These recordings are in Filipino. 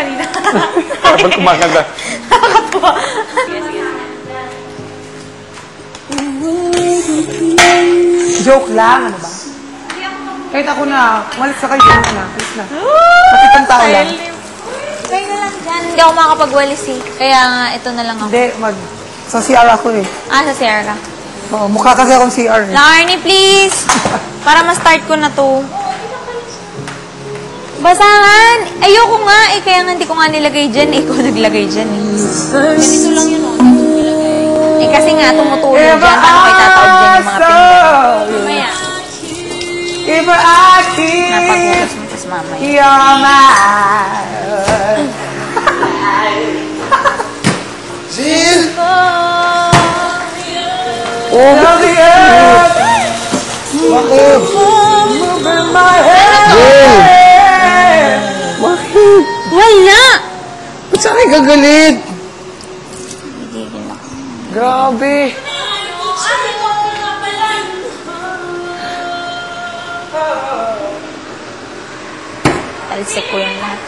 kanina. Habang kumakanta. Nakakatuwa. Sige, sige. Joke lang, ano ba? Kahit ako na, malis na kayo, joke na, please na. Makitang tao lang. Kaya na lang dyan. Hindi ako makakapagwalis eh. Kaya nga, ito na lang ako. Hindi, mag... Sa CR ako eh. Ah, sa CR ka. Oo, mukha kasi akong CR eh. Larny, please! Para ma-start ko na to. Basahan! Ayoko nga eh, kaya nga hindi ko nga nilagay dyan. Ikaw naglagay dyan eh. Ganito lang yun, oh. Eh kasi nga, tumutulong dyan. Paano ko itataog dyan yung mga pinggan? Mamaya, I keep napagulas mo tapos mamaya. your mind. Sil! Oh, the earth Bakit? Wala! Ba't sa akin gagalit? Gigigil ako. Grabe. Talsik ko yung lahat.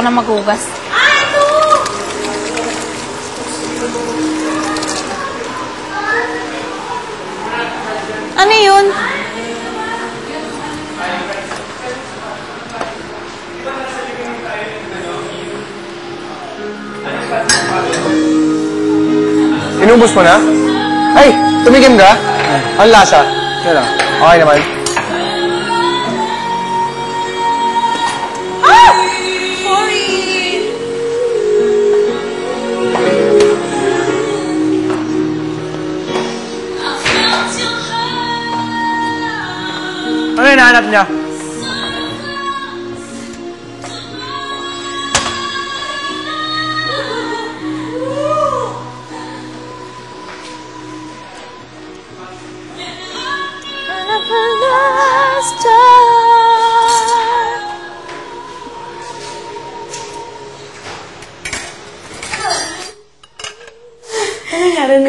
Ayoko na maghugas. Ano yun? Inubos mo na? Ay, tumigim ka? Ang lasa? Yan lang. Okay naman. Ano yung hinahanap niya?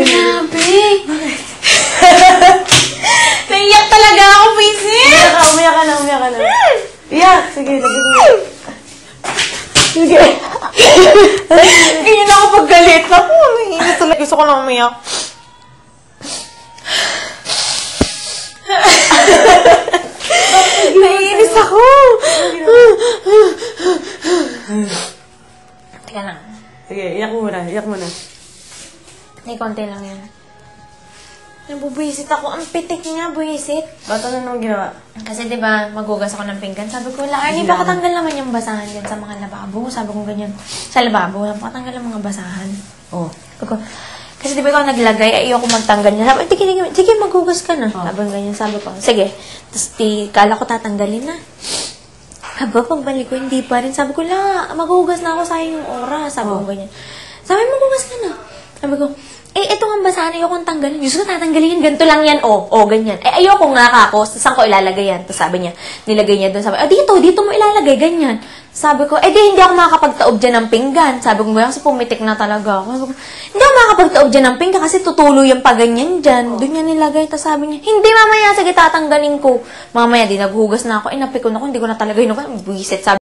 Grabe! Naiyak talaga ako, Vincent! Umiyak ka, umiyak ka na, umiyak ka na. Iyak! Sige, lagyan mo. Sige. Ganyan ako paggalit. Ako, naiinit talaga. Gusto ko lang umiyak. Naiinis ako. Teka lang. Sige, iyak mo muna, iyak mo na. May konti lang yan. Nabubuisit ako. Ang pitik nga, buisit. Ba't ano nung ginawa? Kasi di ba magugas ako ng pinggan. Sabi ko, Larny, baka tanggal naman yung basahan dyan sa mga lababo. Sabi ko ganyan. Sa lababo, baka tanggal ang mga basahan. Oh. Sabi ko, kasi di ba ikaw naglagay, ay ayoko magtanggal niya. Sabi, sige, sige, sige, magugas ka na. Sabi ko ganyan, sabi ko, sige. Tapos di, kala ko tatanggalin na. Haba, pagbalik ko, hindi pa rin. Sabi ko, la, magugas na ako, sayang yung oras. Sabi ko ganyan. Sabi, magugas ka na. Sabi ko, eh, ito nga basahan, ayoko tanggalin. Diyos ko, tatanggalin yan. Ganito lang yan, oh, oh, ganyan. Eh, ayoko nga ka ako. Saan ko ilalagay yan? Tapos sabi niya, nilagay niya doon. Sabi, ah, dito, dito mo ilalagay, ganyan. Sabi ko, eh, di, hindi ako makakapagtaob dyan ng pinggan. Sabi ko, kasi pumitik na talaga ako. Sabi ko, hindi ako makakapagtaob dyan ng pinggan kasi tutuloy yung paganyan dyan. Doon niya nilagay. Tapos sabi niya, hindi mamaya, sige, tatanggalin ko. Mamaya, di naghugas na ako. Eh, napikon ako, hindi ko na talaga yun. Buisit, sabi